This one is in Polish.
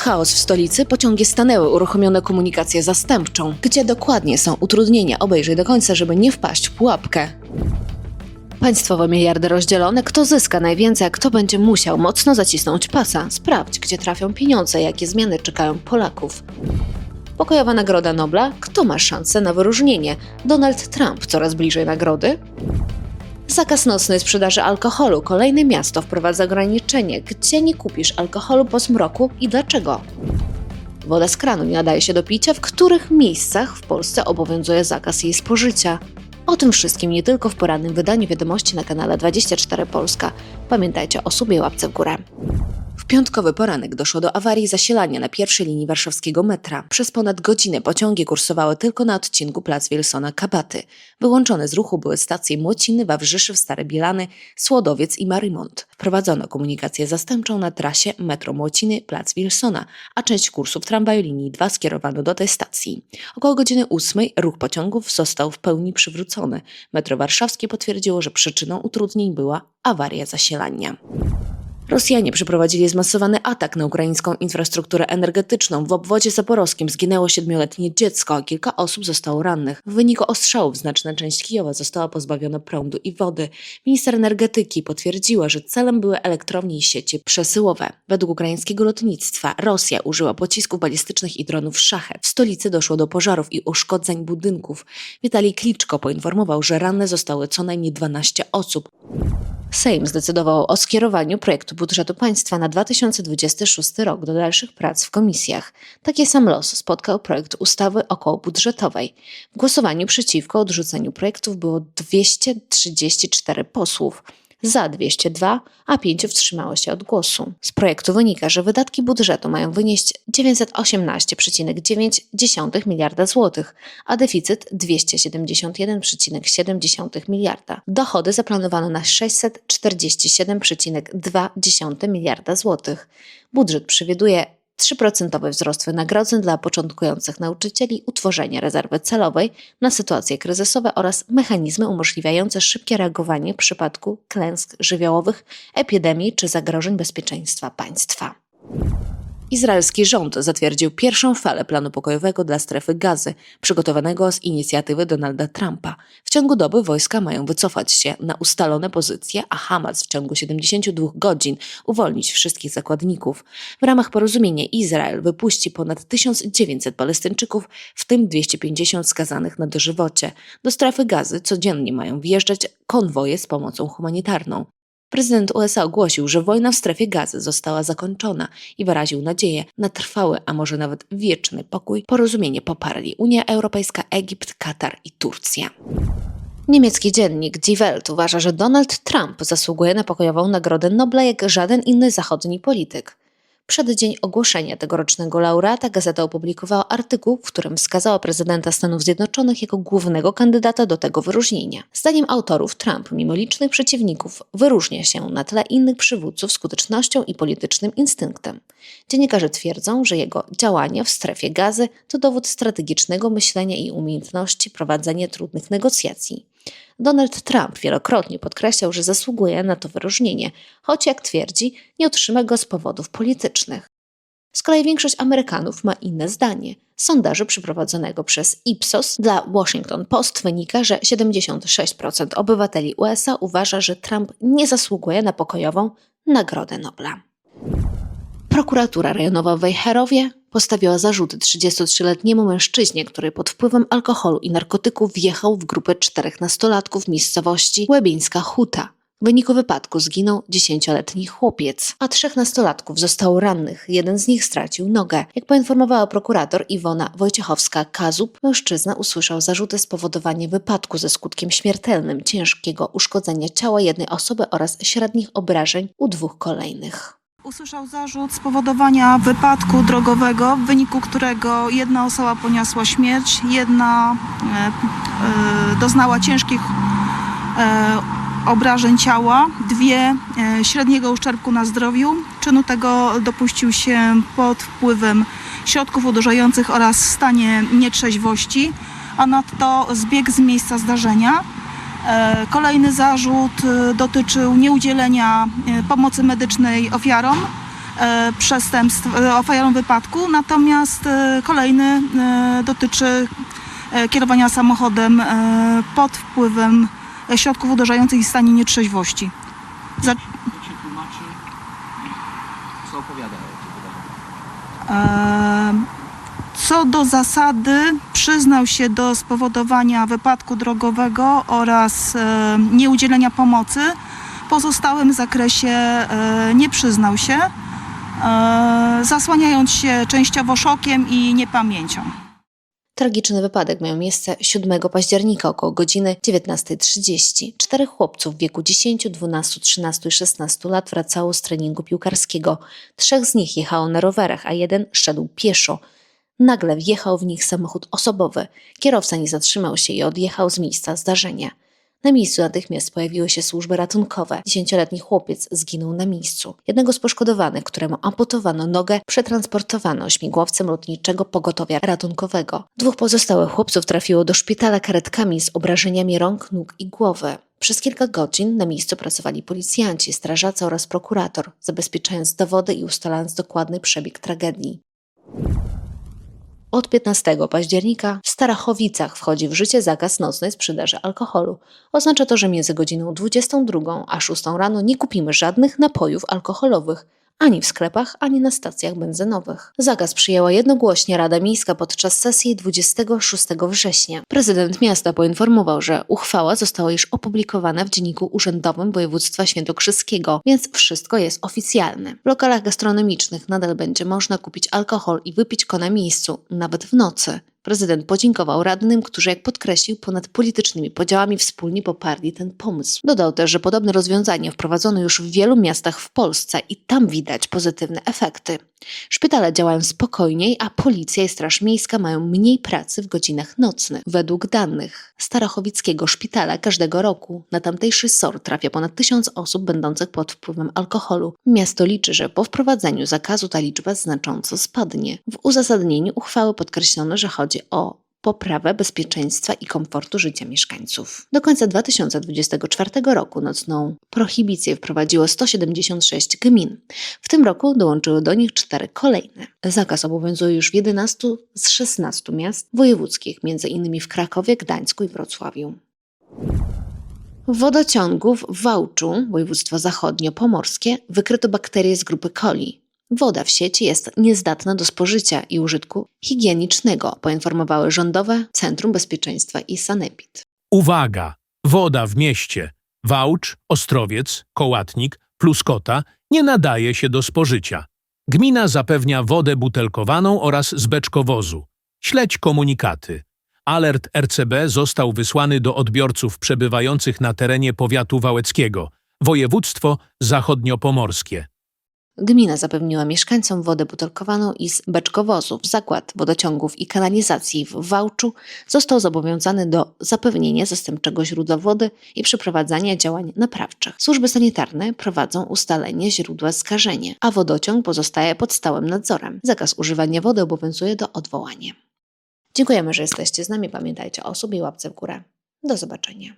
Chaos w stolicy, pociągi stanęły, uruchomiono komunikację zastępczą. Gdzie dokładnie są utrudnienia? Obejrzyj do końca, żeby nie wpaść w pułapkę. Państwowe miliardy rozdzielone, kto zyska najwięcej, a kto będzie musiał mocno zacisnąć pasa. Sprawdź, gdzie trafią pieniądze, jakie zmiany czekają Polaków. Pokojowa Nagroda Nobla, kto ma szansę na wyróżnienie? Donald Trump coraz bliżej nagrody? Zakaz nocnej sprzedaży alkoholu. Kolejne miasto wprowadza ograniczenie. Gdzie nie kupisz alkoholu po zmroku i dlaczego? Woda z kranu nie nadaje się do picia, w których miejscach w Polsce obowiązuje zakaz jej spożycia. O tym wszystkim nie tylko w porannym wydaniu wiadomości na kanale 24 Polska. Pamiętajcie o subie i łapce w górę. Piątkowy poranek doszło do awarii zasilania na pierwszej linii warszawskiego metra. Przez ponad godzinę pociągi kursowały tylko na odcinku Plac Wilsona-Kabaty. Wyłączone z ruchu były stacje Młociny, Wawrzyszyw, Stare Bielany, Słodowiec i Marymont. Wprowadzono komunikację zastępczą na trasie metro Młociny, Plac Wilsona, a część kursów tramwaju linii 2 skierowano do tej stacji. Około godziny 8 ruch pociągów został w pełni przywrócony. Metro Warszawskie potwierdziło, że przyczyną utrudnień była awaria zasilania. Rosjanie przeprowadzili zmasowany atak na ukraińską infrastrukturę energetyczną. W obwodzie zaporowskim zginęło siedmioletnie dziecko, a kilka osób zostało rannych. W wyniku ostrzałów znaczna część Kijowa została pozbawiona prądu i wody. Minister energetyki potwierdziła, że celem były elektrownie i sieci przesyłowe. Według ukraińskiego lotnictwa Rosja użyła pocisków balistycznych i dronów szachet. W stolicy doszło do pożarów i uszkodzeń budynków. Witalij Kliczko poinformował, że ranne zostały co najmniej 12 osób. Sejm zdecydował o skierowaniu projektu budżetu państwa na 2026 rok do dalszych prac w komisjach. Taki sam los spotkał projekt ustawy okołobudżetowej. W głosowaniu przeciwko odrzuceniu projektów było 234 posłów. Za 202, a 5 wstrzymało się od głosu. Z projektu wynika, że wydatki budżetu mają wynieść 918,9 miliarda złotych, a deficyt 271,7 miliarda. Dochody zaplanowano na 647,2 miliarda złotych. Budżet przewiduje 3% wzrost wynagrodzeń dla początkujących nauczycieli, utworzenie rezerwy celowej na sytuacje kryzysowe oraz mechanizmy umożliwiające szybkie reagowanie w przypadku klęsk żywiołowych, epidemii czy zagrożeń bezpieczeństwa państwa. Izraelski rząd zatwierdził pierwszą falę planu pokojowego dla strefy gazy, przygotowanego z inicjatywy Donalda Trumpa. W ciągu doby wojska mają wycofać się na ustalone pozycje, a Hamas w ciągu 72 godzin uwolnić wszystkich zakładników. W ramach porozumienia Izrael wypuści ponad 1900 Palestyńczyków, w tym 250 skazanych na dożywocie. Do strefy gazy codziennie mają wjeżdżać konwoje z pomocą humanitarną. Prezydent USA ogłosił, że wojna w strefie gazy została zakończona i wyraził nadzieję na trwały, a może nawet wieczny pokój. Porozumienie poparli Unia Europejska, Egipt, Katar i Turcja. Niemiecki dziennik Die Welt uważa, że Donald Trump zasługuje na pokojową Nagrodę Nobla jak żaden inny zachodni polityk. Przed dzień ogłoszenia tegorocznego laureata gazeta opublikowała artykuł, w którym wskazała prezydenta Stanów Zjednoczonych jako głównego kandydata do tego wyróżnienia. Zdaniem autorów Trump, mimo licznych przeciwników, wyróżnia się na tle innych przywódców skutecznością i politycznym instynktem. Dziennikarze twierdzą, że jego działania w strefie gazy to dowód strategicznego myślenia i umiejętności prowadzenia trudnych negocjacji. Donald Trump wielokrotnie podkreślał, że zasługuje na to wyróżnienie, choć jak twierdzi, nie otrzyma go z powodów politycznych. Z kolei większość Amerykanów ma inne zdanie. Z sondażu przeprowadzonego przez Ipsos dla Washington Post wynika, że 76% obywateli USA uważa, że Trump nie zasługuje na pokojową Nagrodę Nobla. Prokuratura rejonowa w Wejherowie postawiła zarzuty 33-letniemu mężczyźnie, który pod wpływem alkoholu i narkotyków wjechał w grupę czterech nastolatków w miejscowości Łebińska Huta. W wyniku wypadku zginął 10-letni chłopiec, a trzech nastolatków zostało rannych. Jeden z nich stracił nogę. Jak poinformowała prokurator Iwona Wojciechowska-Kazub, mężczyzna usłyszał zarzuty spowodowania wypadku ze skutkiem śmiertelnym, ciężkiego uszkodzenia ciała jednej osoby oraz średnich obrażeń u dwóch kolejnych. Usłyszał zarzut spowodowania wypadku drogowego, w wyniku którego jedna osoba poniosła śmierć, jedna e, e, doznała ciężkich e, obrażeń ciała, dwie średniego uszczerbku na zdrowiu. Czynu tego dopuścił się pod wpływem środków uderzających oraz w stanie nietrzeźwości, a nadto zbiegł z miejsca zdarzenia. E, Kolejny zarzut e, dotyczył nieudzielenia e, pomocy medycznej ofiarom, przestępstw, ofiarą wypadku, natomiast kolejny dotyczy kierowania samochodem pod wpływem środków uderzających i w stanie nietrzeźwości. Za, co opowiada o tym wydarzeniu? Co do zasady, przyznał się do spowodowania wypadku drogowego oraz e, nieudzielenia pomocy. W pozostałym zakresie e, nie przyznał się, e, zasłaniając się częściowo szokiem i niepamięcią. Tragiczny wypadek miał miejsce 7 października około godziny 19.30. Czterech chłopców w wieku 10, 12, 13 i 16 lat wracało z treningu piłkarskiego. Trzech z nich jechało na rowerach, a jeden szedł pieszo. Nagle wjechał w nich samochód osobowy. Kierowca nie zatrzymał się i odjechał z miejsca zdarzenia. Na miejscu natychmiast pojawiły się służby ratunkowe. Dziesięcioletni chłopiec zginął na miejscu. Jednego z poszkodowanych, któremu amputowano nogę, przetransportowano śmigłowcem lotniczego pogotowia ratunkowego. Dwóch pozostałych chłopców trafiło do szpitala karetkami z obrażeniami rąk, nóg i głowy. Przez kilka godzin na miejscu pracowali policjanci, strażacy oraz prokurator, zabezpieczając dowody i ustalając dokładny przebieg tragedii. Od 15 października w Starachowicach wchodzi w życie zakaz nocnej sprzedaży alkoholu. Oznacza to, że między godziną 22 a 6 rano nie kupimy żadnych napojów alkoholowych ani w sklepach, ani na stacjach benzynowych. Zakaz przyjęła jednogłośnie Rada Miejska podczas sesji 26 września. Prezydent miasta poinformował, że uchwała została już opublikowana w Dzienniku Urzędowym Województwa Świętokrzyskiego, więc wszystko jest oficjalne. W lokalach gastronomicznych nadal będzie można kupić alkohol i wypić go na miejscu, nawet w nocy. Prezydent podziękował radnym, którzy, jak podkreślił, ponad politycznymi podziałami wspólnie poparli ten pomysł. Dodał też, że podobne rozwiązanie wprowadzono już w wielu miastach w Polsce i tam widać pozytywne efekty. Szpitale działają spokojniej, a policja i Straż Miejska mają mniej pracy w godzinach nocnych. Według danych Starachowickiego Szpitala każdego roku na tamtejszy SOR trafia ponad tysiąc osób będących pod wpływem alkoholu. Miasto liczy, że po wprowadzeniu zakazu ta liczba znacząco spadnie. W uzasadnieniu uchwały podkreślono, że chodzi o poprawę bezpieczeństwa i komfortu życia mieszkańców. Do końca 2024 roku nocną prohibicję wprowadziło 176 gmin. W tym roku dołączyły do nich cztery kolejne. Zakaz obowiązuje już w 11 z 16 miast wojewódzkich, m.in. w Krakowie, Gdańsku i Wrocławiu. W wodociągu w Wałczu, województwo zachodnio-pomorskie, wykryto bakterie z grupy coli. Woda w sieci jest niezdatna do spożycia i użytku higienicznego, poinformowały Rządowe Centrum Bezpieczeństwa i Sanepid. Uwaga! Woda w mieście Wałcz, Ostrowiec, Kołatnik, Pluskota nie nadaje się do spożycia. Gmina zapewnia wodę butelkowaną oraz z beczkowozu. Śledź komunikaty. Alert RCB został wysłany do odbiorców przebywających na terenie powiatu wałeckiego, województwo zachodniopomorskie. Gmina zapewniła mieszkańcom wodę butelkowaną i z beczkowozów. Zakład wodociągów i kanalizacji w Wałczu został zobowiązany do zapewnienia zastępczego źródła wody i przeprowadzania działań naprawczych. Służby sanitarne prowadzą ustalenie źródła skażenia, a wodociąg pozostaje pod stałym nadzorem. Zakaz używania wody obowiązuje do odwołania. Dziękujemy, że jesteście z nami. Pamiętajcie o sobie i łapce w górę. Do zobaczenia.